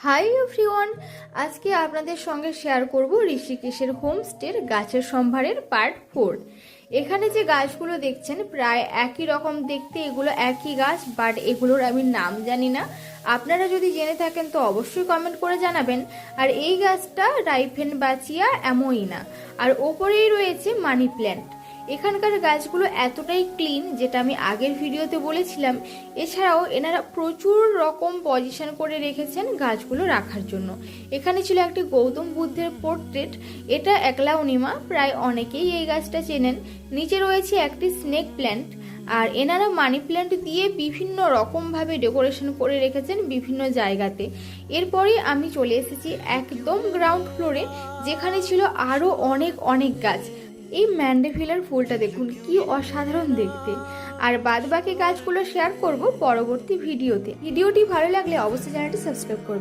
Hi everyone আজকে আপনাদের সঙ্গে শেয়ার করব ঋষিকেশের হোমস্টের গাছের সম্ভারের পার্ট ফোর এখানে যে গাছগুলো দেখছেন, প্রায় একই রকম দেখতে এগুলো একই গাছ বাট এগুলোর আমি নাম জানি না। আপনারা যদি জেনে থাকেন, তো অবশ্যই কমেন্ট করে জানাবেন। আর এই গাছটা রাইফেন বাচিয়া অ্যামোইনা আর ওপরেই রয়েছে মানি প্ল্যান্ট এখানকার গাছগুলো এতটাই ক্লিন যেটা আমি আগের ভিডিওতে বলেছিলাম। এছাড়াও এনারা প্রচুর রকম পজিশন করে রেখেছেন গাছগুলো রাখার জন্য। এখানে ছিল একটি গৌতম বুদ্ধের পোর্ট্রেট এটা একলাউনিমা প্রায় অনেকেই এই গাছটা চেনেন। নিচে রয়েছে একটি স্নেক প্ল্যান্ট আর এনারা মানি প্ল্যান্ট দিয়ে বিভিন্ন রকমভাবে ডেকোরেশন করে রেখেছেন বিভিন্ন জায়গাতে। এরপরেই আমি চলে এসেছি একদম গ্রাউন্ড ফ্লোরে যেখানে ছিল আরও অনেক অনেক গাছ। এই ম্যান্ডেভিলার ফুলটা দেখুন, কি অসাধারণ দেখতে। আর বাদ বাকি গাছগুলো শেয়ার করব পরবর্তী ভিডিওতে। ভিডিওটি ভালো লাগলে অবশ্যই চ্যানেলটি সাবস্ক্রাইব করবেন।